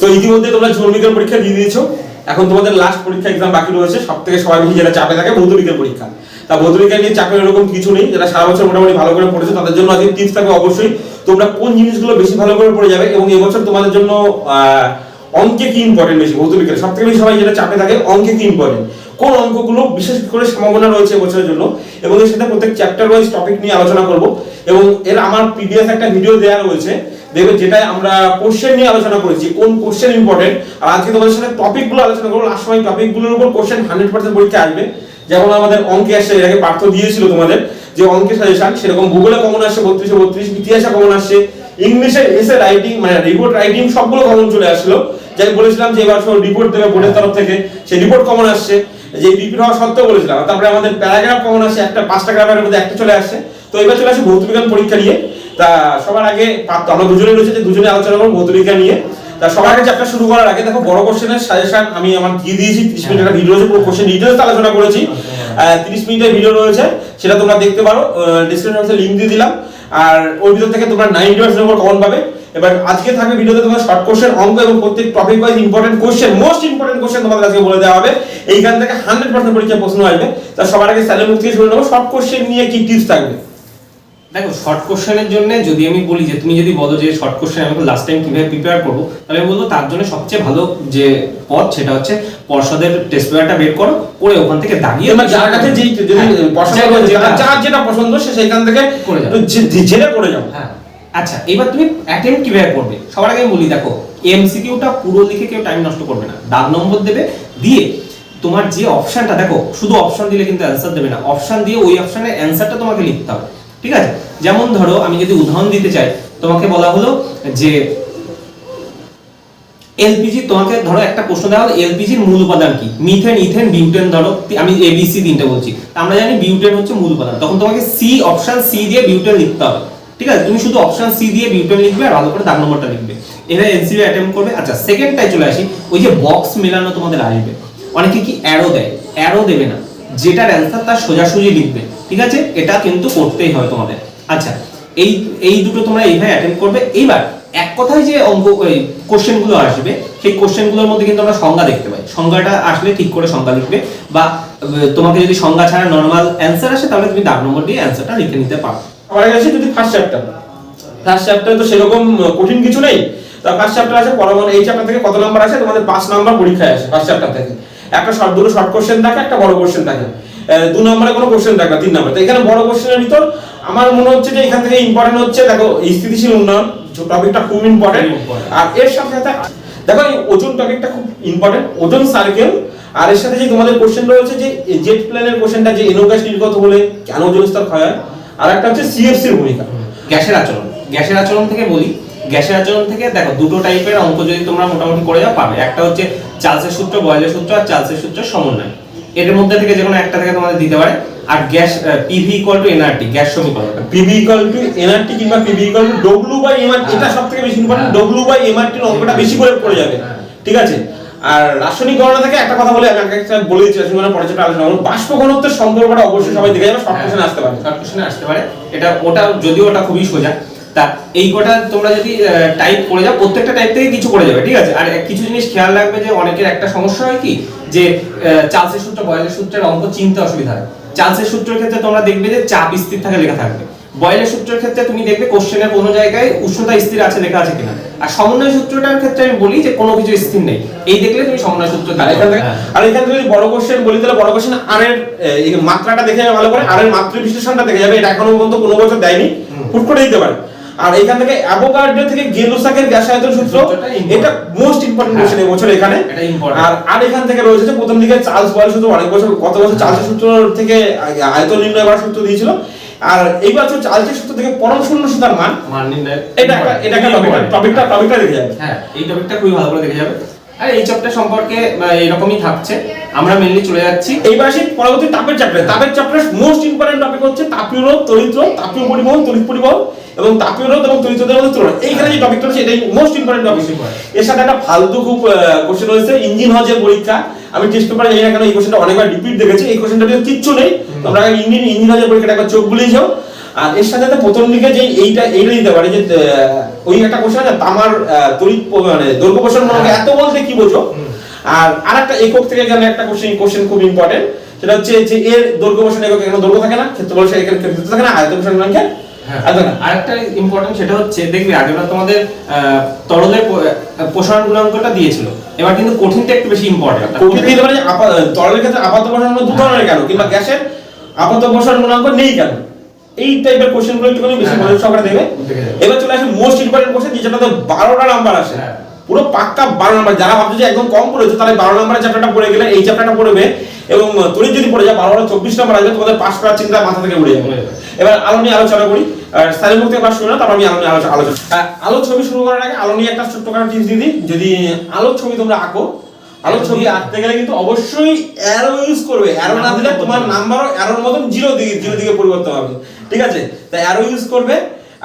তো ইতিমধ্যে তোমরা জীবন বিজ্ঞান পরীক্ষা দিয়ে দিয়েছ, এখন তোমাদের লাস্ট পরীক্ষা এক্সাম বাকি রয়েছে সব থেকে সবাই বেশি যেটা চাপে থাকে ভৌত বিজ্ঞান পরীক্ষা। তা ভৌত বিজ্ঞান নিয়ে চাপের এরকম কিছু নেই, যারা সারা বছর মোটামুটি ভালো করে পড়েছে, তাদের জন্য আজকে টিপস থাকবে অবশ্যই। তোমরা কোন জিনিসগুলো বেশি ভালো করে পড়ে যাবে এবং এবছর তোমাদের জন্য অঙ্কে কি ইম্পর্টেন্ট বেশি ভৌত বিজ্ঞান সব থেকে বেশি সবাই যেটা চাপে থাকে, অঙ্কে কি ইম্পর্টেন্ট কোন অঙ্কগুলো বিশেষ করে সম্ভাবনা রয়েছে এবছরের জন্য? এবং এর সাথে প্রত্যেক চ্যাপ্টার ওয়াইজ টপিক নিয়ে আলোচনা করব। এবং এর আমার পিডিএফ একটা ভিডিও দেওয়া রয়েছে দেখবে যেটাই আমরা কোশ্চেন নিয়ে আলোচনা করেছি, কোন কোশ্চেন ইম্পর্টেন্ট আর আজকে তোমাদের সাথে টপিকগুলো আলোচনা করব। লাস্ট সময় টপিকগুলোর উপর কোশ্চেন হান্ড্রেড পার্সেন্ট পরীক্ষা আসবে। যেমন আমাদের অঙ্কে আসছে এর আগে পার্থ দিয়েছিল তোমাদের যে অঙ্কের সাজেশন সেরকম ভূগোলে কমন আসছে, বত্রিশে বত্রিশ, ইতিহাসে কমন আসছে, ইংলিশে এসে রাইটিং মানে রিপোর্ট রাইটিং সবগুলো কমন চলে আসলো। যাই বলেছিলাম যে এবার রিপোর্ট দেবে বোর্ডের তরফ থেকে, সেই রিপোর্ট কমন আসছে। যে রিপিট হওয়া সত্ত্বেও বলেছিলাম, তারপরে আমাদের প্যারাগ্রাফ কমন আসছে, একটা পাঁচটা গ্রাফের মধ্যে একটা চলে আসছে। তো এবার চলে আসে ভৌত বিজ্ঞান পরীক্ষা নিয়ে। তা সবার আগে আমরা দুজনে রয়েছে যে দুজনে আলোচনা করব ভৌত বিজ্ঞান নিয়ে। তা সবার আগে চ্যাপ্টার শুরু করার আগে দেখো, বড় কোশ্চেনের সাজেশন আমি আমার দিয়ে দিয়েছি 30 মিনিটের একটা ভিডিও রয়েছে, পুরো কোশ্চেন ডিটেইলস আলোচনা করেছি। 30 মিনিটের ভিডিও রয়েছে, সেটা তোমরা দেখতে পারো ডেসক্রিপশন বক্সে লিংক দিয়ে দিলাম। আর ওই ভিডিও থেকে তোমরা 90% নম্বর কমন পাবে। এবার আজকে থাকবে ভিডিওতে তোমার শর্ট কোশ্চেন অঙ্ক এবং প্রত্যেক topic wise important question most important question তোমাদের আজকে বলে দেওয়া হবে। এইখান থেকে 100% পরীক্ষা প্রশ্ন আসবে। তা সবার আগে স্যালের মুখ থেকে শুনে নেব শর্ট কোশ্চেন নিয়ে কি টিপস থাকবে? দেখো শর্ট কোশ্চেনের জন্য যদি আমি বলি যে তুমি যদি বলো যে শর্ট কোশ্চেন আমি লাস্ট টাইম কীভাবে প্রিপেয়ার করব তাহলে আমি বলব তার জন্য সবচেয়ে ভালো যে পথ সেটা হচ্ছে পর্ষদের টেস্ট পেপারটা বের করো করে ওখান থেকে দাগিয়ে এবার যার কাছে যেই হ্যাঁ, যার- যেটা- পছন্দ সে সেখান থেকে করে যাও। জেনে করে যাও হ্যাঁ। আচ্ছা এবার তুমি অ্যাটেম্প কীভাবে করবে? সবার আগে বলি দেখো এমসিকিউটা পুরো লিখে কেউ টাইম নষ্ট করবে না। দাগ নম্বর দেবে দিয়ে তোমার যে অপশনটা দেখো শুধু অপশন দিলে কিন্তু অ্যান্সার দেবে না। অপশন দিয়ে ওই অপশনের অ্যান্সারটা তোমাকে লিখতে হবে। ঠিক আছে? যেমন ধরো, আমি যদি উদাহরণ দিতে চাই, তোমাকে বলা হলো যে এলপিজি, তোমাকে ধরো একটা প্রশ্ন দেওয়া হলো, এলপিজির মূল উপাদান কি? মিথেন, ইথেন, বিউটেন, ধরো, আমি এবিসি তিনটা বলছি। আমরা জানি বিউটেন হচ্ছে মূল উপাদান। তখন তোমাকে সি অপশন সি দিয়ে বিউটেন লিখতে হবে। ঠিক আছে? তুমি শুধু অপশন সি দিয়ে বিউটেন লিখবে আর ভালো করে দাগ নম্বরটা লিখবে। এভাবে এনসিবি অ্যাটেম্প করবে। আচ্ছা সেকেন্ডটাই চলে আসি। ওই যে বক্স মেলানো তোমাদের আসবে। অনেকে কি অ্যারো দেয়? অ্যারো দেবে না। যেটার অ্যান্সার তার সোজাসুজি লিখবে, ঠিক আছে? এটা কিন্তু করতেই হয় তোমাদের। আচ্ছা এই এই দুটো তোমরা এইভাবে অ্যাটেম্প করবে। এইবার এক কথায় যে অঙ্ক এই কোশ্চেনগুলো আসবে, সেই কোশ্চেনগুলোর মধ্যে কিন্তু আমরা সংজ্ঞা দেখতে পাই। সংজ্ঞাটা আসলে ঠিক করে সংজ্ঞা লিখবে বা তোমাকে যদি সংজ্ঞা ছাড়া নর্মাল অ্যান্সার আসে, তাহলে তুমি দাগ নম্বর দিয়ে অ্যান্সারটা লিখে নিতে পারো। আমার কাছে যদি ফার্স্ট চ্যাপ্টার ফার্স্ট চ্যাপ্টার তো সেরকম কঠিন কিছু নেই। তা ফার্স্ট চ্যাপ্টার আছে, পরমাণু, এই চ্যাপ্টার থেকে কত নাম্বার আসে তোমাদের পাঁচ নাম্বার পরীক্ষায় আসে ফার্স্ট চ্যাপ্টার থেকে। একটা শর্ট দুটো শর্ট কোশ্চেন থাকে একটা বড় কোশ্চেন থাকে দু নম্বরে কোনো কোশ্চেন থাকে তিন নম্বর। তো এখানে বড় কোশ্চেনের ভিতর আমার মনে হচ্ছে যে এখান থেকে ইম্পর্টেন্ট হচ্ছে দেখো স্থিতিশীল উন্নয়ন টপিকটা খুব ইম্পর্টেন্ট আর এর সাথে সাথে দেখো এই ওজন টপিকটা খুব ইম্পর্টেন্ট ওজন সার্কেল আর এর সাথে যে তোমাদের কোশ্চেন রয়েছে যে জেট প্ল্যানের কোশ্চেনটা যে এনো গ্যাস নির্গত হলে কেন ওজন স্তর ক্ষয় হয়? আর একটা হচ্ছে সিএফসির ভূমিকা। গ্যাসের আচরণ। গ্যাসের আচরণ থেকে বলি গ্যাসের আচরণ থেকে দেখো দুটো টাইপের অঙ্ক যদি তোমরা মোটামুটি করে যাও পাবে। একটা হচ্ছে চার্লসের সূত্র বয়েলের সূত্র আর চার্লসের সূত্র সমন্বয়। এর মধ্যে থেকে যে কোনো একটা থেকে তোমাদের দিতে পারে। আর gas PV equal to NRT gas সমীকরণ। পিভি ইকুয়াল টু এনআরটি কিংবা PV equal to W by MRT এটা সবথেকে বেশি ইম্পর্টেন্ট হ্যাঁ। ডব্লিউ বাই এমআরটির অঙ্কটা বেশি করে পড়ে যাবে। হ্যাঁ। ঠিক আছে? আর রাসায়নিক গণনা থেকে একটা কথা বলে আমি একটা বলে দিচ্ছি রাসায়নিক গণনা পরে আলোচনা করব। বাষ্প ঘনত্বের সম্পর্কটা অবশ্যই সবাই দেখে যাবে শর্ট কোশ্চেন আসতে পারে। শর্ট কোশ্চেনে আসতে পারে। এটা ওটা যদিও ওটা খুবই সোজা তা এই কটা তোমরা যদি টাইপ করে যাও প্রত্যেকটা টাইপ থেকে কিছু করে যাবে ঠিক আছে? আর কিছু জিনিস খেয়াল রাখবে যে অনেকের একটা সমস্যা হয় কি? যে চার্লসের সূত্র বয়েলের সূত্রের অঙ্ক চিনতে অসুবিধা হয়। চার্লসের সূত্রের ক্ষেত্রে তোমরা দেখবে যে চাপ স্থির থাকে লেখা থাকবে। বয়েলের সূত্রের ক্ষেত্রে তুমি দেখবে কোশ্চেনের কোনো জায়গায় উষ্ণতা স্থির আছে লেখা আছে কিনা। আর সমন্বয় সূত্রটার ক্ষেত্রে আমি বলি যে কোনো কিছু স্থির নেই। এই দেখলে তুমি সমন্বয় সূত্র আর এখান থেকে হ্যাঁ। বড় কোশ্চেন বলি তাহলে বড় কোশ্চেন আর এর মাত্রাটা দেখে যাবে ভালো করে আর এর মাত্রা বিশ্লেষণটা দেখে যাবে। এটা এখনও পর্যন্ত কোনো বছর দেয়নি। হুট করে দিতে পারে। আর এখান থেকে অ্যাভোগাড্রো থেকে গেলোসাকের গ্যাস আয়তন সূত্র এটা মোস্ট ইম্পর্টেন্ট হ্যাঁ। কোশ্চেন এই বছর এখানে। আর আর এখান থেকে রয়েছে যে প্রথম দিকে চার্লস বয়েল সূত্র অনেক বছর কত বছর চার্লসের সূত্র থেকে আয়তন নির্ণয় করার সূত্র দিয়েছিল। আর এই বছর চার্লসের সূত্র থেকে পরম শূন্য সুতার মান মান নির্ণয় এটা একটা এটা একটা টপিক টপিকটা টপিকটা দেখে যাবে। হ্যাঁ এই টপিকটা খুবই ভালো করে দেখে যাবে। আর এই চ্যাপ্টার সম্পর্কে এরকমই থাকছে। আমরা মেনলি চলে যাচ্ছি। এইবার আসি পরবর্তী তাপের চ্যাপ্টার তাপের চ্যাপ্টার মোস্ট ইম্পর্টেন্ট টপিক হচ্ছে তাপীয় রোধ তড়িৎ রোধ তাপীয় পরিবহন তড়িৎ পরিবহন। এবং তাপীয় এবং রোধের মধ্যে তুলনা এইখানে যে টপিকটা রয়েছে এটাই মোস্ট ইম্পর্টেন্ট টপিক এর সাথে একটা ফালতু খুব কোশ্চেন রয়েছে ইঞ্জিন হজের পরীক্ষা। আমি টেস্ট পেপারে জানি না কেন এই কোশ্চেনটা অনেকবার রিপিট দেখেছি এই কোশ্চেনটা কিচ্ছু নেই। তোমরা ইঞ্জিন ইঞ্জিন হজের পরীক্ষাটা একবার চোখ বুলিয়ে যাও। আর এর সাথে সাথে প্রথম দিকে যে এইটা এইটা দিতে পারে যে ওই একটা কোশ্চেন আছে তামার তড়িৎ মানে দৈর্ঘ্য প্রসারণ গুণাঙ্ক এত বলতে কি বোঝো? আর আরেকটা একক থেকে গেলে একটা কোশ্চেন কোশ্চেন খুব ইম্পর্টেন্ট সেটা হচ্ছে যে এর দৈর্ঘ্য প্রসারণ একক এখানে দৈর্ঘ্য থাকে না ক্ষেত্রফল সে এখানে ক্ষেত্র থাকে না আয়তন প্রসারণ গুণাঙ্কে হ্যাঁ। আরেকটা ইম্পর্টেন্ট সেটা হচ্ছে দেখবি আগেবার তোমাদের তরলের প্রসারণ গুণাঙ্কটা দিয়েছিল। এবার কিন্তু কঠিনটা একটু বেশি ইম্পর্টেন্ট কঠিন দিতে পারে তরলের ক্ষেত্রে আপাত প্রসারণ দু ধরনের কেন? কিংবা গ্যাসের আপাত প্রসারণ গুণাঙ্ক নেই কেন? এই টাইপের কোশ্চেনগুলো একটুখানি বেশি হ্যাঁ, মনোযোগ সহকারে দেবে এবার চলে আসে মোস্ট ইম্পর্টেন্ট কোশ্চেন যেটাতে বারোটা নাম্বার আসে। হ্যাঁ। পুরো পাক্কা বারো নাম্বার। যারা ভাবছে যে একদম কম পড়েছে তাহলে বারো নাম্বারের চ্যাপ্টারটা পড়ে গেলে এই চ্যাপ্টারটা পড়বে এবং তড়িৎ যদি পড়ে যায় বারো চব্বিশ নাম্বার আসবে তোমাদের পাশ করার চিন্তা মাথা থেকে উড়ে যাবে। এবার আলো নিয়ে আলোচনা করি। সাইলের মুখ থেকে পাস শুনে না তারপর আমি আলো নিয়ে আলোচনা আলোচনা আলো ছবি শুরু করার আগে আলো নিয়ে একটা ছোট্ট করে টিপস দিয়ে দিই। যদি আলো ছবি তোমরা আঁকো আলো ছবি আঁকতে গেলে কিন্তু অবশ্যই অ্যারো ইউজ করবে। অ্যারো না দিলে তোমার নাম্বারও অ্যারোর মতন জিরো দিকে জিরো দিকে পরিবর্তন হবে। ঠিক আছে? তাই অ্যারো ইউজ করবে।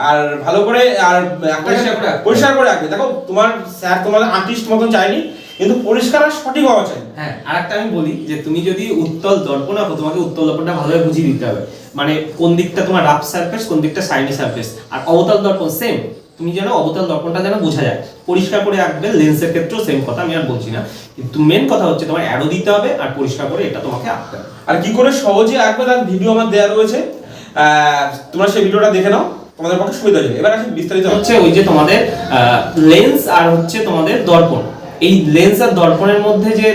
আর ভালো করে আর পরিষ্কার করে পরিষ্কার করে রাখবে। দেখো তোমার স্যার তোমার আর্টিস্ট মতন চাইনি কিন্তু পরিষ্কার আর সঠিক হওয়া চাই। হ্যাঁ আরেকটা আমি বলি যে তুমি যদি উত্তল দর্পণ আঁকো তোমাকে উত্তল দর্পণটা ভালোভাবে বুঝিয়ে দিতে হবে। মানে কোন দিকটা তোমার রাফ সারফেস কোন দিকটা সাইনি সারফেস আর অবতল দর্পণ সেম তুমি যেন অবতল দর্পণটা যেন বোঝা যায়। পরিষ্কার করে আঁকবে লেন্সের ক্ষেত্রেও সেম কথা আমি আর বলছি না। কিন্তু মেন কথা হচ্ছে তোমার অ্যারো দিতে হবে আর পরিষ্কার করে এটা তোমাকে আঁকতে হবে। আর কি করে সহজে আঁকবে তার ভিডিও আমার দেওয়া রয়েছে। তোমরা সেই ভিডিওটা দেখে নাও। তোমাদের পক্ষে সুবিধা হবে এবার আসি বিস্তারিত হচ্ছে ওই যে তোমাদের লেন্স আর হচ্ছে তোমাদের দর্পণ। এই লেন্স আর দর্পণের মধ্যে যে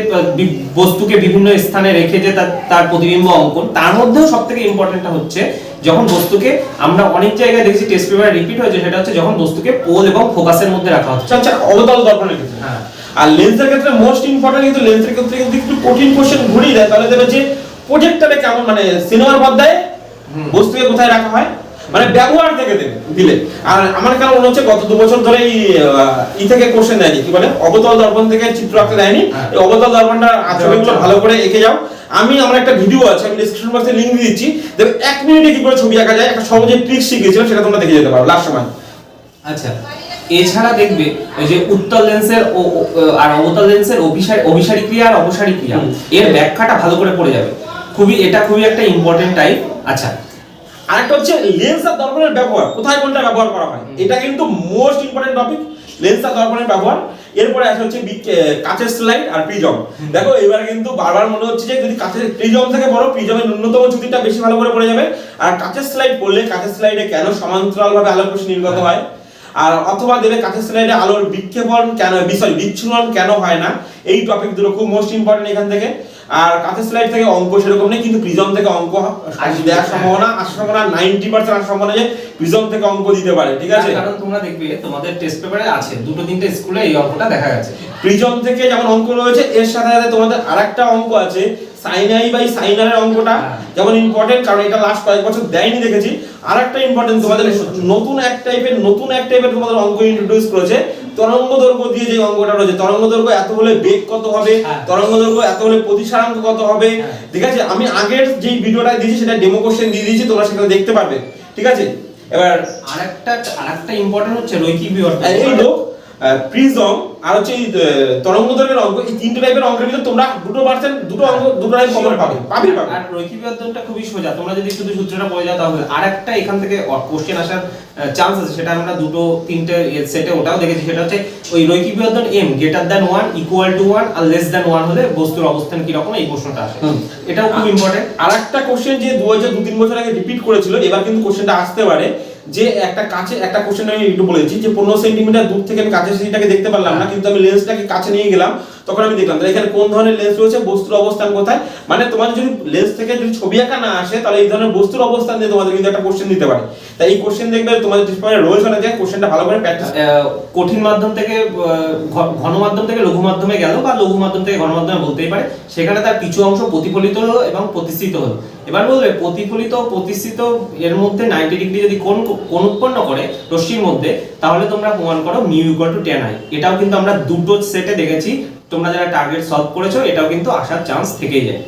বস্তুকে বিভিন্ন স্থানে রেখে যে তার তার প্রতিবিম্ব অঙ্কন তার মধ্যেও সব থেকে ইম্পর্টেন্টটা হচ্ছে যখন বস্তুকে আমরা অনেক জায়গায় দেখেছি টেস্ট পেপারে রিপিট হয়েছে সেটা হচ্ছে যখন বস্তুকে পোল এবং ফোকাসের মধ্যে রাখা হচ্ছে। আচ্ছা অবতল দর্পণের ক্ষেত্রে। হ্যাঁ। আর লেন্সের ক্ষেত্রে মোস্ট ইম্পর্টেন্ট কিন্তু লেন্সের ক্ষেত্রে কিন্তু একটু কঠিন কোশ্চেন ঘুরিয়ে দেয়। তাহলে দেবে যে প্রজেক্টরে কেমন মানে সিনেমার পর্দায় বস্তুকে কোথায় রাখা হয়? মানে ব্যবহার থেকে দেবে দিলে। আর আমার কেন মনে হচ্ছে গত দু বছর ধরে ই থেকে কোশ্চেন দেয়নি কি বলে? অবতল দর্পণ থেকে চিত্র আঁকতে দেয়নি। হ্যাঁ। এই অবতল দর্পণটা ছবিগুলো ভালো করে এঁকে যাও। আমি আমার একটা ভিডিও আছে আমি ডিসক্রিপশন বক্সে লিংক দিয়ে দিচ্ছি। দেখবে এক মিনিটে কি করে ছবি আঁকা যায় একটা সহজে ট্রিক শিখিয়েছিলাম সেটা তোমরা দেখে যেতে পারো লাস্ট সময়। আচ্ছা এছাড়া দেখবে ওই যে উত্তল লেন্সের ও আর অবতল লেন্সের অভিসারী অভিসারী ক্রিয়া আর অপসারী ক্রিয়া এর ব্যাখ্যাটা ভালো করে পড়ে যাবে। খুবই এটা খুবই একটা ইম্পর্টেন্ট টাইপ আচ্ছা আরেকটা হচ্ছে লেন্স আর দর্পণের ব্যবহার। কোথায় কোনটা ব্যবহার করা হয়? এটা কিন্তু মোস্ট ইম্পর্টেন্ট টপিক লেন্স আর দর্পণের ব্যবহার। এরপরে আসে হচ্ছে কাচের স্লাইড আর প্রিজম। দেখো এবার কিন্তু বারবার মনে হচ্ছে যে যদি কাচের প্রিজম থেকে বড় প্রিজমের ন্যূনতম চ্যুতিটা বেশি ভালো করে পড়ে যাবে। আর কাচের স্লাইড পড়লে কাচের স্লাইডে কেন সমান্তরালভাবে আলোক রশ্মি নির্গত হয়? আর অথবা দেবে কাচের স্লাইডে আলোর বিক্ষেপণ কেন সরি বিচ্ছুরণ কেন হয় না? এই টপিক দুটো খুব মোস্ট ইম্পর্টেন্ট এখান থেকে। আর কাচের স্লাইড থেকে অঙ্ক সেরকম নেই কিন্তু প্রিজম থেকে অঙ্ক। দেওয়ার সম্ভাবনা আসার সম্ভাবনা নাইনটি পার্সেন্ট আসার সম্ভাবনা যে প্রিজম থেকে অঙ্ক দিতে পারে ঠিক আছে? কারণ তোমরা দেখবে তোমাদের টেস্ট পেপারে আছে দুটো তিনটে স্কুলে এই অঙ্কটা দেখা গেছে। প্রিজম থেকে যেমন অঙ্ক রয়েছে এর সাথে সাথে তোমাদের আরেকটা অঙ্ক আছে সাইনাই বাই সাইনারের অঙ্কটা। হ্যাঁ। যেমন ইম্পর্টেন্ট কারণ এটা লাস্ট কয়েক বছর দেয়নি দেখেছি। আরেকটা ইম্পর্টেন্ট তোমাদের নতুন এক টাইপের নতুন এক টাইপের তোমাদের অঙ্ক ইন্ট্রোডিউস করেছে তরঙ্গ দৈর্ঘ্য দিয়ে যে অঙ্কটা রয়েছে তরঙ্গ দৈর্ঘ্য এত হলে বেগ কত হবে? হ্যাঁ। তরঙ্গ দৈর্ঘ্য এত হলে প্রতিসারাঙ্ক কত হবে? হ্যাঁ। ঠিক আছে? আমি আগের যে ভিডিওটা দিয়েছি সেটা ডেমো কোশ্চেন দিয়ে দিয়েছি তোমরা সেখানে দেখতে পারবে। ঠিক আছে? এবার আরেকটা আরেকটা ইম্পর্টেন্ট হচ্ছে রৈখিক বিবর্তন। এই লোক প্রিজম আর হচ্ছে এই, আহ, তরঙ্গ দৈর্ঘ্যের অঙ্ক এই তিনটে টাইপের অঙ্কের ভিতরে তোমরা দুটো পার্সেন্ট দুটো অঙ্ক দুটো টাইপ কমন পাবে পাবে পাবে। আর রৈখিক বিবর্তনটা খুবই সোজা। তোমরা যদি শুধু সূত্রটা পড়ে যাও তাহলে আরেকটা এখান থেকে কোশ্চেন আসার চান্স আছে। সেটা আমরা দুটো তিনটে সেটে ওটাও দেখেছি। সেটা হচ্ছে ওই রৈখিক বিবর্তন M greater than one equal to one R less than one হলে বস্তুর অবস্থান কি রকম এই প্রশ্নটা আসে। এটাও খুব ইম্পর্টেন্ট আর একটা কোশ্চেন যে দু হাজার দু তিন বছর আগে রিপিট করেছিল এবার কিন্তু কোশ্চেনটা আসতে পারে। যে একটা কাছে একটা কোশ্চেন আমি একটু বলেছি যে পনেরো সেন্টিমিটার দূর থেকে আমি কাছে সিটিটাকে দেখতে পারলাম না কিন্তু আমি লেন্সটাকে কাছে নিয়ে গেলাম। তখন আমি দেখলাম, তাহলে এখানে কোন ধরনের লেন্স রয়েছে, বস্তুর অবস্থান কোথায়? মানে তোমার যদি লেন্স থেকে যদি ছবি আঁকা না আসে, তাহলে এই ধরনের বস্তুর অবস্থান দিয়ে তোমাদের কিন্তু একটা কোশ্চেন দিতে পারে। তাই এই কোশ্চেন দেখবে তোমাদের ডিসপ্লে রয়েছে না যে কোশ্চেনটা ভালো করে প্র্যাকটিস কঠিন মাধ্যম থেকে ঘন মাধ্যম থেকে লঘু মাধ্যমে গেল বা লঘু মাধ্যম থেকে ঘন মাধ্যমে বলতেই পারে। সেখানে তার কিছু অংশ প্রতিফলিত হলো এবং প্রতিষ্ঠিত হলো। এবার বলবে, প্রতিফলিত, প্রতিষ্ঠিত এর মধ্যে নাইনটি ডিগ্রি যদি কোন কোন উৎপন্ন করে রশ্মির মধ্যে, তাহলে তোমরা প্রমাণ করো mu equal to ten I এটাও কিন্তু আমরা দুটো সেটে দেখেছি। তোমরা যারা টার্গেট সলভ করেছ এটাও কিন্তু আসার চান্স থেকেই যায়।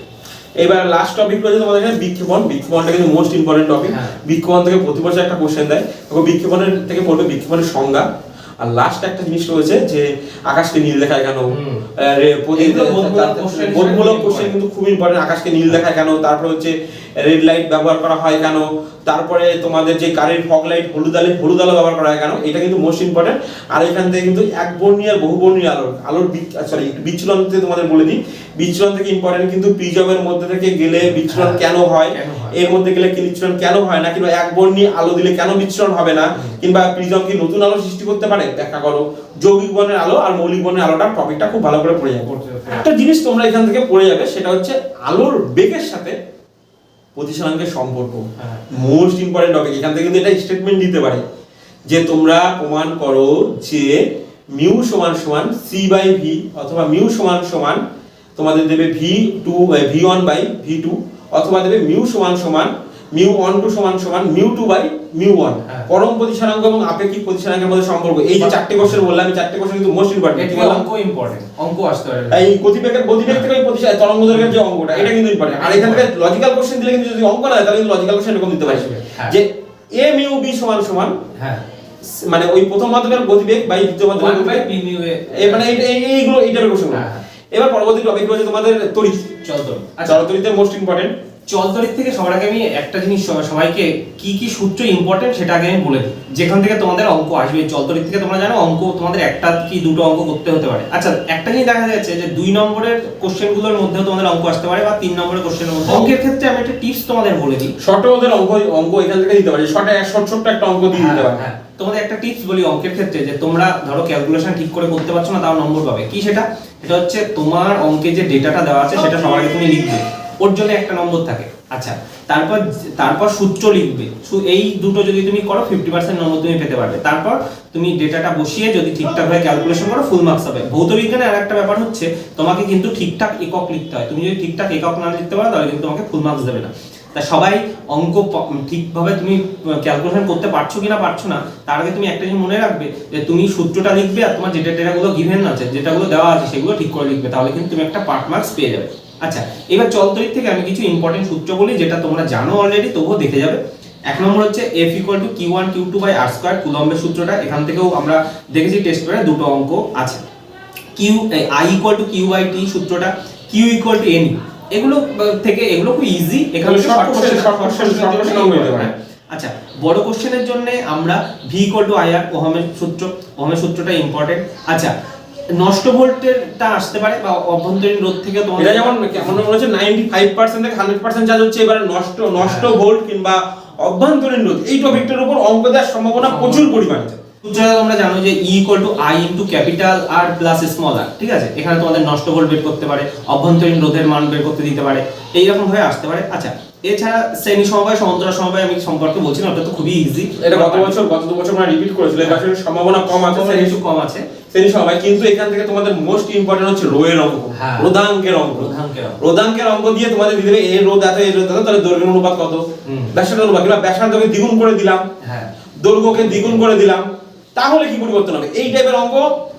এবার লাস্ট টপিক রয়েছে তোমাদের এখানে বিক্ষেপণ বিক্ষেপণটা কিন্তু মোস্ট ইম্পর্টেন্ট টপিক। বিক্ষেপণ থেকে প্রতি বছর একটা কোশ্চেন দেয়। তখন বিক্ষেপণের থেকে পড়বে বিক্ষেপণের সংজ্ঞা। আর লাস্ট একটা জিনিস রয়েছে যে আকাশকে নীল দেখায় কেন? বোধমূলক কোশ্চেন কিন্তু খুব ইম্পর্টেন্ট আকাশকে নীল দেখায় কেন? তারপর হচ্ছে রেড লাইট ব্যবহার করা হয় কেন? তারপরে তোমাদের যে গাড়ির ফগ লাইট হলুদ আলো হলুদ আলো ব্যবহার করা হয় কেন? এটা কিন্তু মোস্ট ইম্পর্টেন্ট আর এখান থেকে কিন্তু এক বর্ণী আর বহু বর্ণী আলো। আলোর সরি বিচ্ছুরণ থেকে তোমাদের বলে দিই। বিচ্ছুরণ থেকে ইম্পর্টেন্ট কিন্তু প্রিজমের মধ্যে থেকে গেলে বিচ্ছুরণ হ্যাঁ, কেন হয়? এর মধ্যে গেলে কি বিচ্ছুরণ কেন হয় না? কিংবা এক বর্ণী আলো দিলে কেন বিচ্ছুরণ হবে না? কিংবা প্রিজম কি নতুন আলো সৃষ্টি করতে পারে? ব্যাখ্যা করো যৌগিক বর্ণের আলো আর মৌলিক বর্ণের আলোটার টপিকটা খুব ভালো করে পড়ে যাবে। একটা জিনিস তোমরা এখান থেকে পড়ে যাবে সেটা হচ্ছে আলোর বেগের সাথে প্রতিসরাঙ্কের সম্পর্ক। মোস্ট ইম্পর্টেন্ট টপিক এখান থেকে কিন্তু এটা স্টেটমেন্ট দিতে পারে যে তোমরা প্রমাণ করো যে মিউ সমান সমান সি বাই ভি অথবা মিউ সমান সমান তোমাদের দেবে V two V one by V two অথবা দেবে মিউ সমান সমান মিউ ওয়ান টু সমান সমান mu two by mu one. হ্যাঁ। পরম প্রতিসরাঙ্ক এবং আপেক্ষিক প্রতিসরাঙ্কের মধ্যে সম্পর্ক। এই যে চারটে কোশ্চেন বললাম এই চারটে কোশ্চেন কিন্তু মোস্ট ইম্পর্টেন্ট অঙ্ক ইম্পর্টেন্ট অঙ্ক আসতে পারে। এই গতিবেগের গতিবেগ থেকে ওই প্রতিসা তরঙ্গ দৈর্ঘ্যের যে অঙ্কটা এটা কিন্তু ইম্পর্টেন্ট আর এখান থেকে লজিক্যাল কোশ্চেন দিলে কিন্তু যদি অঙ্ক না হয় তাহলে কিন্তু লজিক্যাল কোশ্চেন এরকম দিতে পারিস হ্যাঁ। যে এ মিউ বি সমান সমান হ্যাঁ। মানে ওই প্রথম মাধ্যমের গতিবেগ বাই দ্বিতীয় মাধ্যমের গতিবেগ মিউ এ মানে এই- এই- এইগুলো এই টাইপের কোশ্চেন হ্যাঁ। এবার পরবর্তী টপিক হচ্ছে তোমাদের তড়িৎ। চল তো জড়তড়িতের মোস্ট ইম্পর্টেন্ট চলতরিক থেকে সবার আগে আমি একটা জিনিস সবাইকে কি কি সূত্র ইম্পর্টেন্ট সেটা আগে আমি বলে দিই। যেখান থেকে তোমাদের অঙ্ক আসবে চলতরিক থেকে তোমরা জানো অঙ্ক তোমাদের একটা কি দুটো অঙ্ক করতে হতে পারে। আচ্ছা একটা জিনিস দেখা যাচ্ছে যে দুই নম্বরের কোশ্চেনগুলোর মধ্যেও তোমাদের অঙ্ক আসতে পারে বা তিন নম্বরের কোশ্চেনের মধ্যে অঙ্কের ক্ষেত্রে আমি একটা টিপস তোমাদের বলে দিই। শর্টে ওদের অঙ্ক অঙ্ক এখান থেকে দিতে পারে। শর্টে শর্ট ছোট্ট একটা অঙ্ক দিয়ে দিতে হ্যাঁ, পারে। হ্যাঁ। তোমাদের একটা টিপস বলি অঙ্কের ক্ষেত্রে যে তোমরা ধরো ক্যালকুলেশন ঠিক করে করতে পারছ না তাও নম্বর পাবে। কি সেটা? এটা হচ্ছে তোমার অঙ্কে যে ডেটাটা দেওয়া আছে সেটা সবার আগে তুমি লিখবে। ওর জন্য একটা নম্বর থাকে। আচ্ছা তারপর তারপর সূত্র লিখবে। এই দুটো যদি তুমি করো ফিফটি পার্সেন্ট নম্বর তুমি পেতে পারবে। তারপর তুমি ডেটাটা বসিয়ে যদি ঠিকঠাক ভাবে ক্যালকুলেশন করো ফুল মার্কস হবে। ভৌত বিজ্ঞানে আর একটা ব্যাপার হচ্ছে, তোমাকে কিন্তু ঠিকঠাক একক লিখতে হয়। তুমি যদি ঠিকঠাক একক না লিখতে পারো, তাহলে কিন্তু তোমাকে ফুল মার্কস দেবে না। তা সবাই অঙ্ক ঠিকভাবে তুমি ক্যালকুলেশন করতে পারছ কিনা, পারছ না, তার আগে তুমি একটা জিনিস মনে রাখবে, যে তুমি সূত্রটা লিখবে আর তোমার যেটা ডেটাগুলো গিভেন আছে, যেটাগুলো দেওয়া আছে, সেগুলো ঠিক করে লিখবে। তাহলে কিন্তু তুমি একটা পার্ট মার্কস পেয়ে যাবে। আচ্ছা এবার চলতরিক থেকে আমি কিছু ইম্পর্টেন্ট সূত্র বলি যেটা তোমরা জানো অলরেডি তবুও দেখে যাবে। এক নম্বর হচ্ছে F equal to Q one Q two by R square কুলম্বের সূত্রটা। এখান থেকেও আমরা দেখেছি টেস্ট করে দুটো অঙ্ক আছে। Q I equal to Q by T সূত্রটা কিউ ইকুয়াল টু এন এগুলো থেকে এগুলো খুব ইজি এখানে আচ্ছা বড় কোশ্চেনের জন্য আমরা V equal to I R ওহমের সূত্র ওহমের সূত্রটা ইম্পর্টেন্ট আচ্ছা নষ্ট ভোল্টেরটা আসতে পারে বা অভ্যন্তরীণ রোধ থেকে তোমাদের এটা যেমন কেমন মনে হচ্ছে নাইনটি ফাইভ পার্সেন্ট থেকে হান্ড্রেড পার্সেন্ট চার্জ হচ্ছে এবারে নষ্ট নষ্ট হ্যাঁ। ভোল্ট কিংবা অভ্যন্তরীণ রোধ এই টপিকটার উপর অঙ্ক দেওয়ার সম্ভাবনা প্রচুর পরিমাণে। আছে তোমরা জানো যে E equal to I into capital R plus small R ঠিক আছে? এখানে তোমাদের নষ্ট ভোল্ট বের করতে পারে অভ্যন্তরীণ রোধের মান বের করতে দিতে পারে এইরকম ভাবে আসতে পারে। আচ্ছা এছাড়া শ্রেণি সমবায় সমান্তরাল সমবায় আমি সম্পর্কে বলছি না ওটা তো খুবই ইজি এটা গত বছর গত দু বছর আমরা রিপিট করেছিল এই বছরের সম্ভাবনা কম আছে একটু কম আছে। শ্রেণি সমবায় কিন্তু এখান থেকে তোমাদের মোস্ট ইম্পর্টেন্ট হচ্ছে রো এর অঙ্ক। হ্যাঁ। রোধাঙ্কের অঙ্ক। রোধাঙ্কের অঙ্ক। দিয়ে তোমাদের এর রোধ এত রোধ এত তাহলে অনুপাত কত? ব্যাসার্ধ অনুপাত। কিংবা ব্যাসার্ধকে দ্বিগুণ করে দিলাম। হ্যাঁ। দৈর্ঘ্যকে দ্বিগুণ করে দিলাম। তাহলে কি পরিবর্তন হবে? এই টাইপের অঙ্ক।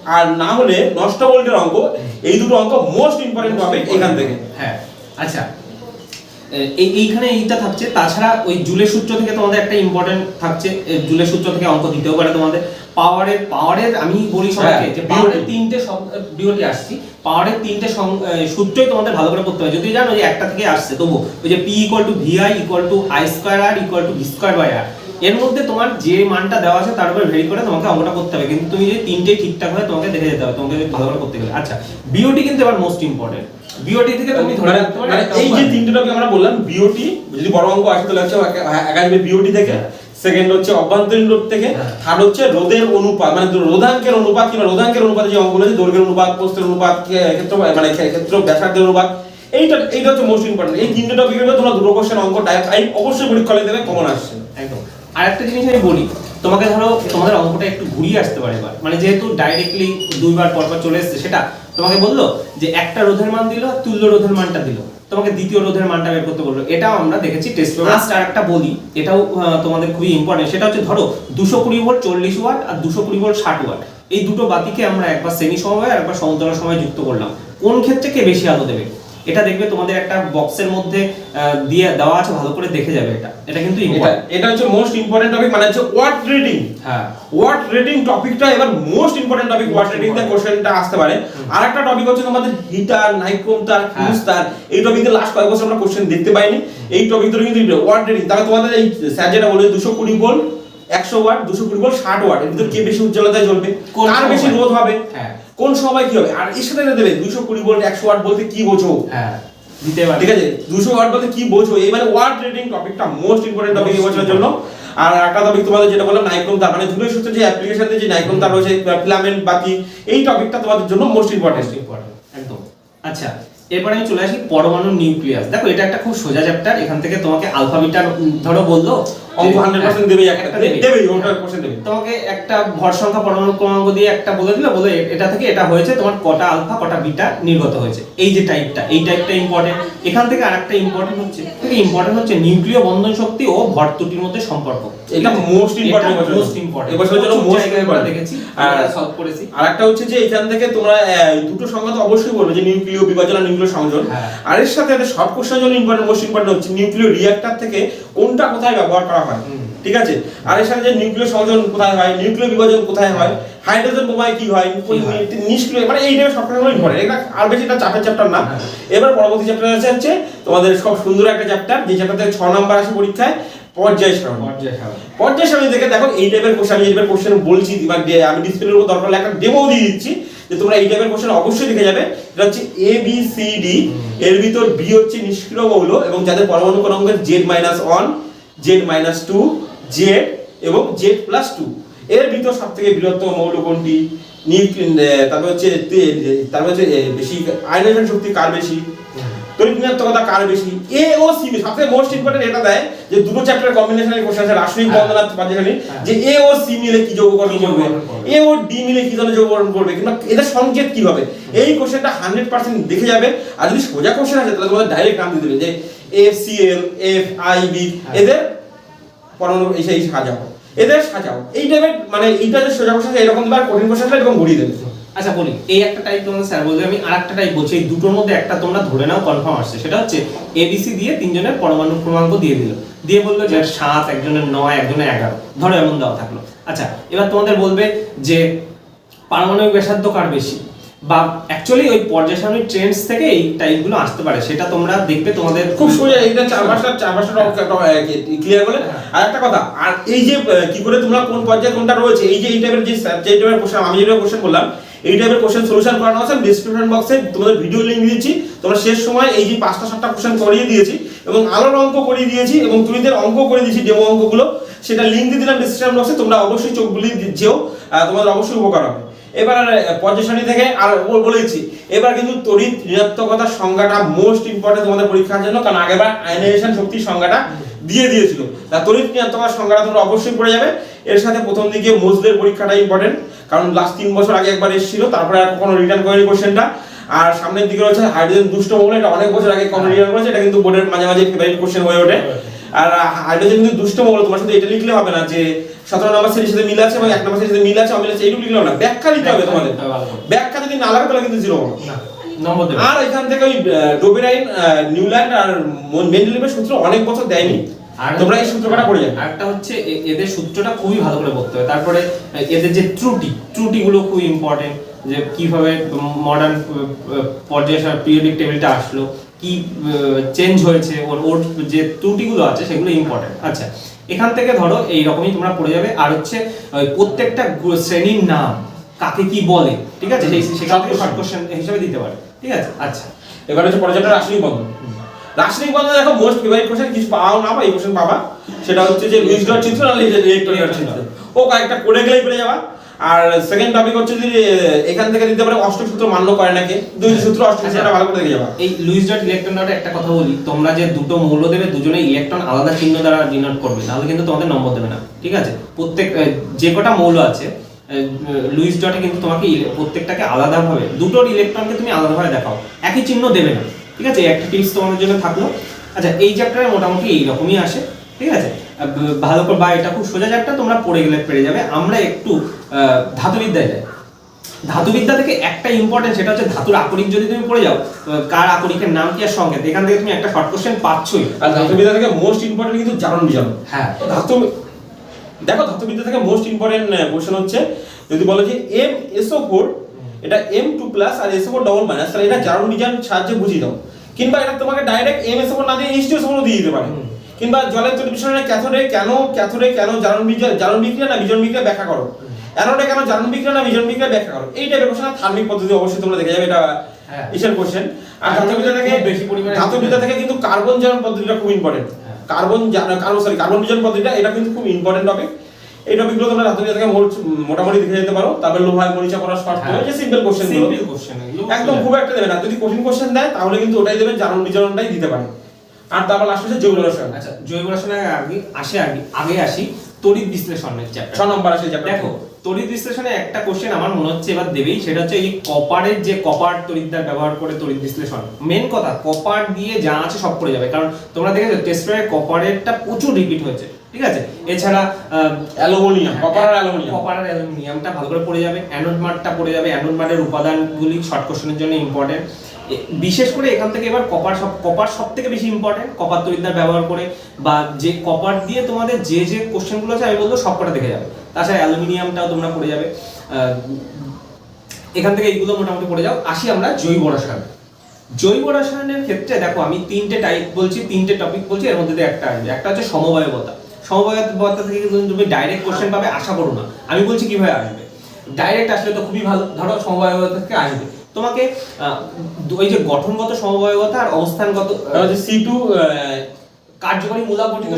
আর না হলে নষ্ট ভোল্টের অঙ্ক। এই দুটো অঙ্ক মোস্ট ইম্পর্টেন্ট হবে এখান থেকে। হ্যাঁ। আচ্ছা। এই এইখানে এইটা থাকছে। তাছাড়া ওই জুলের সূত্র থেকে তোমাদের একটা ইম্পর্টেন্ট থাকছে। এ, জুলের সূত্র থেকে অঙ্ক দিতেও পারে তোমাদের। পাওয়ারের পাওয়ারের আমি বলি সবাইকে হ্যাঁ, যে পাওয়ারের তিনটে বিওটি আসছি। পাওয়ারের তিনটে সূত্রই তোমাদের ভালো করে পড়তে হবে। যদি জানো যে একটা থেকে আসছে তবু ওই যে P equal to VI equal to I square R equal to V square by R এর মধ্যে তোমার যে মানটা দেওয়া আছে তার উপর ভেরি করে তোমাকে অঙ্কটা করতে হবে। কিন্তু তুমি যদি তিনটেই ঠিকঠাক হয় তোমাকে দেখে যেতে হবে। তোমাকে ভালো করে করতে গেলে। আচ্ছা বিওটি কিন্তু এবার মোস্ট ইম্পর্টেন্ট বিওটি থেকে তুমি ধরে রাখতে পারো। মানে এই যে তিনটে টপিক আমরা বললাম বিওটি যদি বড় অঙ্ক আসে তাহলে হচ্ছে বিওটি থেকে। সেকেন্ড হচ্ছে অভ্যন্তরীণ রোধ থেকে হ্যাঁ। থার্ড হচ্ছে রোধের অনুপাত মানে রোধাঙ্কের অনুপাত কিংবা রোধাঙ্কের অনুপাতে যে অঙ্কগুলো আছে দৈর্ঘ্যের অনুপাত প্রস্থের অনুপাত ক্ষেত্র মানে ক্ষে- ক্ষেত্র ব্যাসার্ধের অনুপাত এইটা এইটা হচ্ছে মোস্ট ইম্পর্টেন্ট এই তিনটে টপিকের মধ্যে তোমরা দুটো কোশ্চেন অঙ্ক টাইপ অবশ্যই পরীক্ষা দেবে কমন আসছে। একদম। আর একটা জিনিস আমি বলি তোমাকে ধরো তোমাদের অঙ্কটা একটু ঘুরিয়ে আসতে পারে এবার। মানে যেহেতু ডাইরেক্টলি দুইবার পরপর চলে এসেছে সেটা তোমাকে বলল যে একটা রোধের মান দিল তুল্য রোধের মানটা দিল। তোমাকে দ্বিতীয় রোধের মানটা বের করতে বলল। এটাও আমরা দেখেছি টেস্ট লাস্ট আর একটা বলি, এটাও তোমাদের খুবই ইম্পর্টেন্ট সেটা হচ্ছে ধরো, দুশো কুড়ি ভোল্ট চল্লিশ ওয়াট আর দুশো কুড়ি ভোল্ট ষাট ওয়াট এই দুটো বাতিকে আমরা একবার শ্রেণি সময় আর একবার সমান্তরাল সময় যুক্ত করলাম। কোন ক্ষেত্রে কে বেশি আলো দেবে? এটা দেখবে তোমাদের একটা বক্সের মধ্যে দিয়ে দেওয়া আছে ভালো করে দেখে যাবে এটা। এটা কিন্তু এটা হচ্ছে মোস্ট ইম্পর্টেন্ট টপিক মানে হচ্ছে ওয়াট রিডিং হ্যাঁ। ওয়াট রেটিং টপিকটা এবার most important topic watt rating তে কোশ্চেনটা আসতে পারে। আর একটা টপিক হচ্ছে তোমাদের হিটার নাইক্রোম তার ফিউজ তার এই টপিকে লাস্ট কয়েক বছর আমরা কোশ্চেন দেখতে পাইনি। এই টপিক ধরে কিন্তু ওয়াট রেটিং তাহলে তোমাদের এই স্যার যেটা বলে দুশো কুড়ি ভোল্ট একশো ওয়াট দুশো কুড়ি ভোল্ট ষাট ওয়াট এর ভিতর কে বেশি উজ্জ্বলতায় জ্বলবে? কার বেশি? রোধ হবে? হ্যাঁ। কোন সময় কি হবে? আর এর সাথে এটা দেবে দুশো কুড়ি ভোল্ট একশো ওয়াট বলতে কি বোঝো? হ্যাঁ দিতে পারে ঠিক আছে? দুশো ওয়াট বলতে কি বোঝো? এই মানে ওয়াট রেটিং টপিকটা মোস্ট ইম্পর্টেন্ট টপিক এই বছরের জন্য। আর একটা টপিক তোমাদের যেটা বললাম নাইক্রোম তার মানে ধুলোই সূত্রে যে অ্যাপ্লিকেশনে যে নাইক্রোম তার রয়েছে ফিলামেন্ট বাকি এই টপিকটা তোমাদের জন্য মোস্ট ইম্পর্টেন্ট ইম্পর্টেন্ট একদম। আচ্ছা এরপরে আমি চলে আসি পরমাণু নিউক্লিয়াস দেখো এটা একটা খুব সোজা চ্যাপ্টার এখান থেকে তোমাকে আলফা বিটা ধরো বলল অঙ্ক হান্ড্রেড পার্সেন্ট দেবে একটা। দেবেই। ওটা কোশ্চেন দেবে তোমাকে একটা ভর সংখ্যা পরমাণু ক্রমাঙ্ক দিয়ে একটা বলে দিল বলে এটা থেকে এটা হয়েছে তোমার কটা আলফা কটা বিটা নির্গত হয়েছে। এই যে টাইপটা এই টাইপটা ইম্পর্টেন্ট এখান থেকে আরেকটা ইম্পর্টেন্ট হচ্ছে। থেকে ইম্পর্টেন্ট হচ্ছে নিউক্লিয় বন্ধন শক্তি ও ভর ত্রুটির মধ্যে সম্পর্ক। এটা মোস্ট ইম্পর্টেন্ট মোস্ট ইম্পর্টেন্ট এবছরের জন্য মোস্ট ইম্পর্টেন্ট দেখেছি আর সলভ করেছি। হচ্ছে যে এখান থেকে তোমরা দুটো সংখ্যা তো অবশ্যই বলবে যে নিউক্লিয় বিভাজন আর নিউক্লিয় সংযোজন। হ্যাঁ। আর এর সাথে একটা সব কোশ্চেনের জন্য ইম্পর্টেন্ট মোস্ট ইম্পর্টেন্ট হচ্ছে নিউক্লিয় রিঅ্যাক্টর থেকে কোনটা কোথায় ব্যবহার করা হয়? ঠিক আছে? আর এর সাথে যে নিউক্লিয় সংযোজন কোথায় হয় নিউক্লিয় বিভাজন কোথায় হয় হাইড্রোজেন বোমায় কি হয়? নিষ্ক্রিয় মানে এই টাইপের সব কিছু ইম্পর্টেন্ট এটা আর বেশি এটা চাপের চ্যাপ্টার না। হ্যাঁ। এবার পরবর্তী চ্যাপ্টার আছে হচ্ছে তোমাদের সব সুন্দর একটা চ্যাপ্টার যে চ্যাপ্টার থেকে ছ নম্বর আসে পরীক্ষায় পর্যায় সারণী। পর্যায় সারণী। দেখে দেখো এই টাইপের কোশ্চেন আমি এই টাইপের কোশ্চেন বলছি বা আমি ডিসপ্লের উপর দরকার একটা ডেমো দিয়ে দিচ্ছি। যে তোমরা এই টাইপের কোশ্চেন অবশ্যই দেখে যাবে। এটা হচ্ছে এ বি সি ডি এর ভিতর বি হচ্ছে নিষ্ক্রিয় মৌল এবং যাদের পরমাণু ক্রমাঙ্ক Z minus one Z minus two Z এবং জেড প্লাস টু এর ভিতর সব থেকে বৃহত্তম মৌল কোনটি? তারপর হচ্ছে তারপর হচ্ছে বেশি আয়নাইজেশন শক্তি কার বেশি? তরিণাত্মকতা কার বেশি এ ও সি সবথেকে মোস্ট ইম্পর্টেন্ট এটা দেয় যে দুটো চ্যাপ্টার কম্বিনেশনের কোশ্চেন আছে রাসায়নিক হ্যাঁ। হ্যাঁ। যে এ ও সি মিলে কি যৌগ গঠন করবে? এ ও ডি মিলে কি ধরনের যৌগ গঠন করবে? কিংবা এদের সংকেত কি হবে? এই কোশ্চেনটা হান্ড্রেড পার্সেন্ট দেখে যাবে। আর যদি সোজা কোশ্চেন আছে তাহলে তোমাদের ডাইরেক্ট নাম দিয়ে দেবে যে F C L F I B. এদের পরমাণু এই সেই সাজাও। এদের সাজাও। এই টাইপের মানে এইটা যে সোজা কোশ্চেন এরকম কঠিন কোশ্চেন এরকম ঘুরিয়ে দেবে। আচ্ছা বলি এই একটা টাইপ তোমাদের স্যার বলবে আমি আরেকটা টাইপ বলছি। এই দুটোর মধ্যে একটা তোমরা ধরে নাও কনফার্ম আসছে। সেটা হচ্ছে এবিসি দিয়ে তিনজনের পরমাণু ক্রমাঙ্ক দিয়ে দিল। দিয়ে বলল যে সাত একজনের নয় একজনের এগারো। ধরো এমন দেওয়া থাকল। আচ্ছা এবার তোমাদের বলবে যে পারমাণবিক ব্যাসার্ধ কার বেশি? বা অ্যাকচুয়ালি ওই পর্যায় সারণীর ট্রেন্ডস থেকে এই টাইপগুলো আসতে পারে। সেটা তোমরা দেখবে তোমাদের খুব সোজা এইটা চার পাঁচটা চার পাঁচটা ক্লিয়ার করলে আর একটা কথা আর এই যে কি করে তোমরা কোন পর্যায়ে কোনটা রয়েছে এই যে এই টাইপের যে যে টাইপের কোশ্চেন আমি যেটা কোশ্চেন বললাম এই টাইপের কোশ্চেন সলিউশন করানো আছে। ডিসক্রিপশন বক্সে তোমাদের ভিডিও লিংক দিয়েছি। তোমরা শেষ সময় এই যে পাঁচটা, সাতটা কোশ্চেন করিয়ে দিয়েছি এবং আলোর অঙ্ক করিয়ে দিয়েছি এবং তুমিদের অঙ্ক করে দিয়েছি ডেমো অঙ্কগুলো, সেটা লিংক দিয়ে দিলাম ডিসক্রিপশন বক্সে তোমরা অবশ্যই চোখ বুলিয়ে তোমাদের অবশ্যই উপকার হবে। এবার পর্যায় সারণী থেকে আর বলেছি, এবার কিন্তু তড়িৎ ঋণাত্মকতার সংজ্ঞাটা মোস্ট ইম্পর্টেন্ট তোমাদের পরীক্ষার জন্য, কারণ আগেবার আয়নাইজেশন শক্তির সংজ্ঞাটা দিয়ে দিয়েছিল। তা তড়িৎ ঋণাত্মকতার সংজ্ঞাটা তোমরা অবশ্যই পড়ে যাবে। এর সাথে প্রথম দিকে মোজলের পরীক্ষাটা ইম্পর্টেন্ট কারণ লাস্ট তিন বছর আগে একবার এসেছিল তারপরে আর কখনো রিটার্ন করেনি কোশ্চেনটা আর সামনের দিকে রয়েছে হাইড্রোজেন দুষ্ট মৌল এটা অনেক বছর আগে কখনো রিটার্ন করেছে এটা কিন্তু বোর্ডের মাঝে মাঝে ফেভারিট কোশ্চেন হয়ে ওঠে। আর হাইড্রোজেন কিন্তু দুষ্ট মৌল তোমার সাথে এটা লিখলে হবে না যে সতেরো নম্বর শ্রেণির সাথে মিল আছে এবং এক নম্বর শ্রেণির সাথে মিল আছে অমিল আছে এইটুকু লিখলে হবে না। ব্যাখ্যা দিতে হবে তোমাদের। ব্যাখ্যা যদি না লাগে তাহলে কিন্তু জিরো হবে। আর এখান থেকে ওই ডোবেরাইন নিউল্যান্ড আর মেন্ডেলিভের সূত্র অনেক বছর দেয়নি। তোমরা এই সূত্র কটা পড়ে যাবে। আরেকটা হচ্ছে এদের সূত্রটা খুবই ভালো করে পড়তে হবে। তারপরে এদের যে ত্রুটি ত্রুটিগুলো খুব ইম্পর্টেন্ট যে কীভাবে মডার্ন পর্যায়ে পিরিয়ডিক টেবিলটা আসলো কি চেঞ্জ হয়েছে ওর ওর যে ত্রুটিগুলো আছে সেগুলো ইম্পর্টেন্ট আচ্ছা এখান থেকে ধরো এই রকমই তোমরা পড়ে যাবে। আর হচ্ছে প্রত্যেকটা শ্রেণির নাম কাকে কি বলে ঠিক আছে? সেখান থেকে শর্ট কোশ্চেন হিসেবে দিতে পারে ঠিক আছে? আচ্ছা। এবার হচ্ছে পর্যায়টা রাসায়নিক বন্ধন রাসায়নিক বন্ধন দেখো মোস্ট ফেভারিট কোশ্চেন কিছু পাও না বা এই কোশ্চেন পাবা। সেটা হচ্ছে যে ডট চিত্র আর ইলেকট্রনিক চিত্র। ও কয়েকটা করে গেলেই পেরে যাবা। আর সেকেন্ড টপিক হচ্ছে যে, এখান থেকে দিতে পারে অষ্টক সূত্র মান্য করে নাকি? দুই সূত্র অষ্টক সূত্রটা ভালো করে দেখে যাবা। এই লুইস ডট ইলেকট্রন ডট একটা কথা বলি, তোমরা যে দুটো মৌল দেবে দুজনে ইলেকট্রন আলাদা চিহ্ন দ্বারা ডিনোট করবে তাহলে কিন্তু তোমাদের নম্বর দেবে না, ঠিক আছে? প্রত্যেক যে কটা মৌল আছে লুইস ডটে কিন্তু তোমাকে, প্রত্যেকটাকে আলাদাভাবে, দুটোর ইলেকট্রনকে তুমি আলাদাভাবে দেখাও, একই চিহ্ন দেবে না। ঠিক আছে? একটা টিপস তোমাদের জন্য থাকল। আচ্ছা এই চ্যাপ্টারে মোটামুটি এইরকমই আসে ঠিক আছে? ভালো করে বা এটা খুব সোজা চ্যাপ্টার তোমরা পড়ে গেলে পেরে যাবে। আমরা একটু ধাতুবিদ্যায় যাই। ধাতুবিদ্যা থেকে একটা ইম্পর্টেন্ট সেটা হচ্ছে ধাতুর আকরিক যদি তুমি পড়ে যাও কার আকরিকের নাম কি আর সংকেত এখান থেকে তুমি একটা শর্ট কোশ্চেন পাচ্ছই। আর ধাতুবিদ্যা থেকে মোস্ট ইম্পর্টেন্ট কিন্তু জারণ বিজারণ হ্যাঁ। ধাতু দেখো ধাতুবিদ্যা থেকে মোস্ট ইম্পর্টেন্ট কোশ্চেন হচ্ছে যদি বলো যে এম এসও ফোর এটা এম টু প্লাস আর এসও ফোর ডবল মাইনাস তাহলে এটা জারণ বিজারণ সাহায্যে বুঝিয়ে দাও। কিংবা এটা তোমাকে ডাইরেক্ট এম ফোর না দিয়ে টু এসও দিয়ে দিতে পারে। কিংবা জলের তৈরি বিষয়ে ক্যাথোডে কেন ক্যাথোডে কেন জারণ বিজারণ জারণ বিক্রিয়া না বিজন বিক্রিয়া ব্যাখ্যা করো? অ্যানোডে কেন জারণ বিক্রিয়া না বিজন বিক্রিয়া ব্যাখ্যা করো? এই টাইপের কোশ্চেন থার্মিক পদ্ধতি অবশ্যই তোমরা দেখে যাবে এটা হ্যাঁ। ইসের কোশ্চেন আর ধাতুবিদ্যা থেকে বেশি পরিমাণে ধাতুবিদ্যা থেকে কিন্তু কার্বন জারণ পদ্ধতিটা খুব ইম্পর্টেন্ট হ্যাঁ। কার্বন কার্বন সরি কার্বন বিজন পদ্ধতিটা এটা কিন্তু খুব ইম্পর্টেন্ট টপিক এই টপিকগুলো তোমরা ধাতুবিদ্যা থেকে মোটামুটি দেখে যেতে পারো। তারপর লোহায় পড়া শর্ট হ্যাঁ। যে সিম্পল কোশ্চেন সিম্পল কোশ্চেন একদম খুব একটা দেবে না। যদি কঠিন কোশ্চেন দেয় তাহলে কিন্তু ওটাই দেবে জারণ বিজারণটাই দিতে পারে। আর তারপর লাস্ট হচ্ছে জৈব রসায়ন। আচ্ছা জৈব রসায়নের আগে আসে আগে আগে আসি। তড়িৎ বিশ্লেষণের ছ চ্যাপ্টার নম্বর আসে চ্যাপ্টার দেখো তড়িৎ বিশ্লেষণে একটা কোশ্চেন আমার মনে হচ্ছে এবার দেবেই সেটা হচ্ছে এই কপারের যে কপার তড়িৎদ্বার ব্যবহার করে তড়িৎ বিশ্লেষণ। মেন কথা কপার দিয়ে যা আছে সব পড়ে যাবে। কারণ তোমরা দেখেছ টেস্ট টেস্টে কপারেরটা প্রচুর রিপিট হয়েছে। ঠিক আছে? এছাড়া অ্যালুমিনিয়াম কপার আর অ্যালুমিনিয়াম কপার আর অ্যালুমিনিয়ামটা ভালো করে পড়ে যাবে অ্যানোড মার্টটা পড়ে যাবে। অ্যানোড মার্টের উপাদানগুলি শর্ট কোশ্চেনের জন্য ইম্পর্টেন্ট বিশেষ করে এখান থেকে এবার কপার সব কপার সব থেকে বেশি ইম্পর্টেন্ট কপার তরিদ্দার ব্যবহার করে বা যে কপার দিয়ে তোমাদের যে যে কোশ্চেনগুলো আছে আমি বলব সবকটা দেখে যাবে। তাছাড়া অ্যালুমিনিয়ামটাও তোমরা পড়ে যাবে। এখান থেকে এইগুলো মোটামুটি পড়ে যাও। আসি আমরা জৈব রসায়ন। জৈব রসায়নের ক্ষেত্রে দেখো আমি তিনটে টাইপ বলছি তিনটে টপিক বলছি এর মধ্যে একটা আসবে। একটা হচ্ছে সমবায়বতা। সমবায়বতা থেকে তুমি ডাইরেক্ট কোশ্চেন পাবে আশা করো না। আমি বলছি কীভাবে আসবে? ডাইরেক্ট আসলে তো খুবই ভালো। ধরো সমবায়বতা থেকে আসবে। তোমাকে ওই যে গঠনগত সমবায়বতা আর অবস্থানগত সি টু কার্যকরী মূলক গঠিত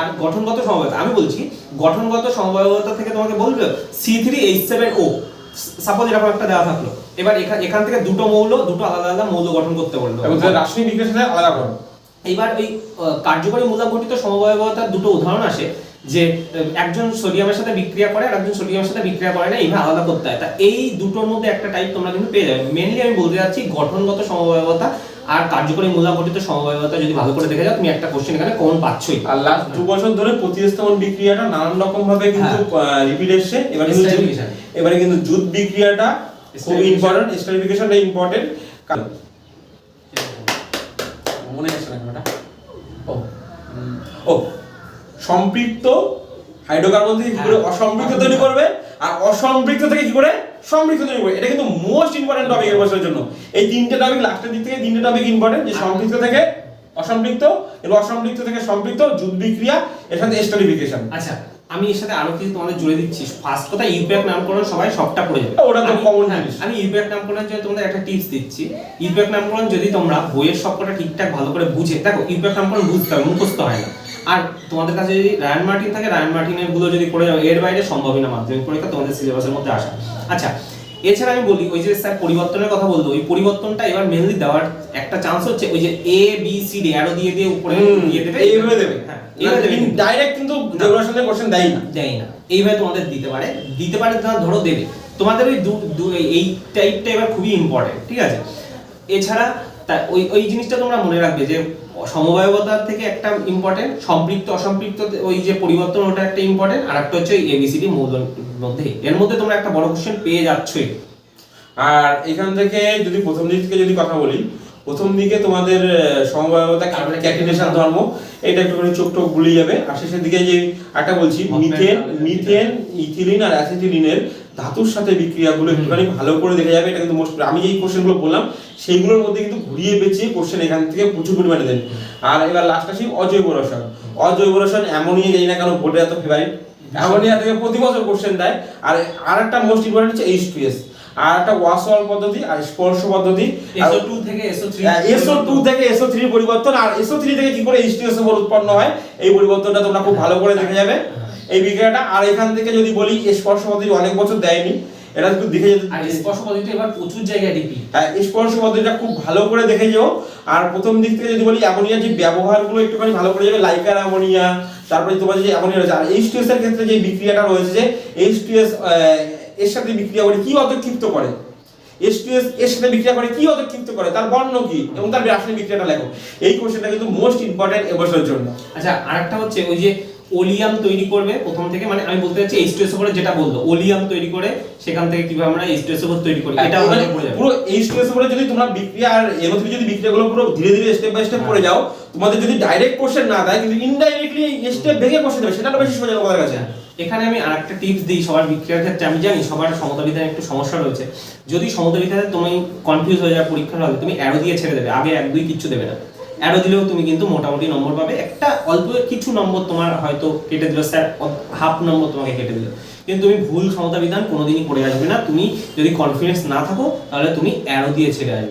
আর গঠনগত সমবায়বতা আমি বলছি গঠনগত সমবায়বতা থেকে তোমাকে বলবে C three H seven O suppose এরকম একটা দেওয়া থাকল। এবার এখান থেকে দুটো মৌল দুটো আলাদা আলাদা মৌল গঠন করতে বলল। রাসায়নিক বিক্রিয়ার সাথে আলাদা করো। এইবার ওই কার্যকরী মূলক গঠিত সমবায়বতার দুটো উদাহরণ আসে যে একজন সোডিয়ামের সাথে বিক্রিয়া করে আর একজন সোডিয়ামের সাথে বিক্রিয়া করে না এইভাবে আলাদা করতে হয়। তা এই দুটোর মধ্যে একটা টাইপ তোমরা কিন্তু পেয়ে যাবে। মেনলি আমি বলতে যাচ্ছি গঠনগত সমবায়বতা আর কার্যকরী মূলক গঠিত সমবায়বতা যদি ভালো করে দেখে যাও তুমি একটা কোশ্চেন এখানে কমন পাচ্ছই। আর লাস্ট দু বছর ধরে প্রতিস্থাপন বিক্রিয়াটা নানান রকম ভাবে কিন্তু রিপিট এসছে। এবার কিন্তু এবারে কিন্তু জুট বিক্রিয়াটা খুব. ইম্পর্টেন্ট স্টারিফিকেশনটা ইম্পর্টেন্ট মনে আসছে না কেনটা ও ও সম্পৃক্ত হাইড্রোকার্বন থেকে কি করে হ্যাঁ। অসম্পৃক্ত তৈরি করবে? আর অসম্পৃক্ত থেকে কি করে? সম্পৃক্ত তৈরি করবে। এটা কিন্তু মোস্ট ইম্পর্টেন্ট টপিক এর বছরের জন্য। এই তিনটে টপিক লাস্টের দিক থেকে তিনটে টপিক ইম্পর্টেন্ট যে সম্পৃক্ত থেকে অসম্পৃক্ত এবং অসম্পৃক্ত থেকে সম্পৃক্ত যুদ্ধ বিক্রিয়া এর সাথে স্টারিফিকেশন আচ্ছা আমি এর সাথে আরও কিছু তোমাদের জুড়ে দিচ্ছি। ফার্স্ট কথা ইউপিএফ নামকরণ সবাই সবটা পড়ে যাবে। ওটা তো কমন হ্যাঁ, জিনিস। আমি ইউপিএফ নামকরণের জন্য তোমাদের একটা টিপস দিচ্ছি। ইউপিএফ নামকরণ যদি তোমরা বইয়ের সবটা ঠিকঠাক ভালো করে বুঝে দেখো ইউপিএফ নামকরণ বুঝতে হবে মুখস্থ হয় না। আর তোমাদের কাছে যদি রায়ন মার্টিন থাকে রায়ন মার্টিনেরগুলো যদি পড়ে যাও এর বাইরে সম্ভবই না মাধ্যমিক পরীক্ষা তোমাদের সিলেবাসের মধ্যে আসা আচ্ছা এছাড়া আমি বলি ওই যে স্যার পরিবর্তনের কথা বলতো ওই পরিবর্তনটা এবার মেনলি দেওয়ার একটা চান্স হচ্ছে ওই যে A B C D arrow দিয়ে দিয়ে উপরে দিয়ে দেবে এইভাবে দেবে। হ্যাঁ। ডাইরেক্ট কিন্তু জেনারেশনের কোশ্চেন দেয় না। দেয় না। এইভাবে তোমাদের দিতে পারে। দিতে পারে না ধরো দেবে। তোমাদের ওই এই টাইপটা এবার খুবই ইম্পর্টেন্ট ঠিক আছে? এছাড়া ওই ওই জিনিসটা তোমরা মনে রাখবে যে সমবায়বতার থেকে একটা ইম্পর্টেন্ট সম্পৃক্ত অসম্পৃক্ত ওই যে পরিবর্তন ওটা একটা ইম্পর্টেন্ট আর একটা হচ্ছে এবিসিডি মৌলের মধ্যে। এর মধ্যে তোমরা একটা বড় কোশ্চেন পেয়ে যাচ্ছই। আর এখান থেকে যদি প্রথম দিক থেকে যদি কথা বলি প্রথম দিকে তোমাদের আহ, সমবায়তা কার্বন ক্যাটিনেশন ধর্ম এটা একটুখানি চোখ টোক গুলিয়ে যাবে। আর শেষের দিকে যে একটা বলছি মিথেন মিথেন ইথিলিন আর অ্যাসিটিলিনের ধাতুর সাথে বিক্রিয়াগুলো একটুখানি ভালো করে দেখে যাবে এটা কিন্তু মোস্ট আমি যেই কোশ্চেনগুলো বললাম সেইগুলোর মধ্যে কিন্তু ঘুরিয়ে পেঁচিয়ে কোশ্চেন এখান থেকে প্রচুর পরিমাণে দেন। আর এবার লাস্ট আসি অজৈব রসায়ন। অজৈব রসায়ন এমনই জানি না কেন বোর্ডে এত ফেভারিট অ্যামোনিয়া থেকে প্রতি বছর কোশ্চেন দেয়। আর আর একটা মোস্ট ইম্পর্টেন্ট হচ্ছে এইচ টু এস আর একটা ওয়াসওয়াল পদ্ধতি আর স্পর্শ পদ্ধতি। থেকে এসও থ্রি এসও টু থেকে এসও থ্রি পরিবর্তন। আর থেকে কি করে এইচ টু এস উৎপন্ন হয়? এই পরিবর্তনটা তোমরা খুব ভালো করে দেখে যাবে। এই বিক্রিয়াটা আর এখান থেকে যদি বলি স্পর্শ পদ্ধতি অনেক বছর দেয়নি। এটা একটু দেখে যেতে আর স্পর্শ পদ্ধতি এবার প্রচুর জায়গায় রিপিট হ্যাঁ স্পর্শ পদ্ধতিটা খুব ভালো করে দেখে যাও। আর প্রথম দিক থেকে যদি বলি অ্যামোনিয়ার যে ব্যবহারগুলো একটুখানি ভালো করে যাবে লাইকার অ্যামোনিয়া তারপরে তোমার যে অ্যামোনিয়া রয়েছে আর এইচ টু এস এর ক্ষেত্রে যে বিক্রিয়াটা রয়েছে যে এইচ টু এস এর সাথে বিক্রিয়া করে কি অতক্ষিপ্ত করে? টু এস এর সাথে বিক্রিয়া করে কি অতক্ষিপ্ত করে? তার বর্ণ কি? এবং তার রাসায়নিক বিক্রিয়াটা লেখো। এই কোশ্চেনটা কিন্তু মোস্ট ইম্পর্টেন্ট এবছরের জন্য। আচ্ছা আরেকটা হচ্ছে ওই যে ওলিয়াম তৈরি করবে প্রথম থেকে মানে আমি বলতে চাচ্ছি এইচ টু এস যেটা বলল ওলিয়াম তৈরি করে সেখান থেকে কীভাবে আমরা এইচ টু এস তৈরি করি এটা আমাদের পুরো এই স্ট্রেস উপরে যদি তোমরা বিক্রিয়া আর এর মধ্যে যদি বিক্রিয়াগুলো পুরো ধীরে ধীরে স্টেপ বাই স্টেপ করে যাও তোমাদের যদি ডাইরেক্ট কোশ্চেন না দেয় কিন্তু ইনডাইরেক্টলি স্টেপ ভেঙে কোশ্চেন দেবে সেটা বেশি সোজা তোমাদের কাছে এখানে আমি আরেকটা টিপস দিই সবার বিক্রিয়ার ক্ষেত্রে আমি জানি সবার সমতাবিধানে একটু সমস্যা রয়েছে। যদি সমতাবিধানে তুমি কনফিউজ হয়ে যাও পরীক্ষার হলে তুমি অ্যারো দিয়ে ছেড়ে দেবে আগে এক দুই কিচ্ছু দেবে না। অ্যারো দিলেও তুমি কিন্তু মোটামুটি নম্বর পাবে। একটা অল্প কিছু নম্বর তোমার হয়তো কেটে দিল স্যার হাফ নম্বর তোমাকে কেটে দিল। কিন্তু তুমি ভুল ক্ষমতা বিধান কোনোদিনই করে আসবে না। তুমি যদি কনফিডেন্স না থাকো, তাহলে তুমি অ্যারো দিয়ে ছেড়ে আসবে।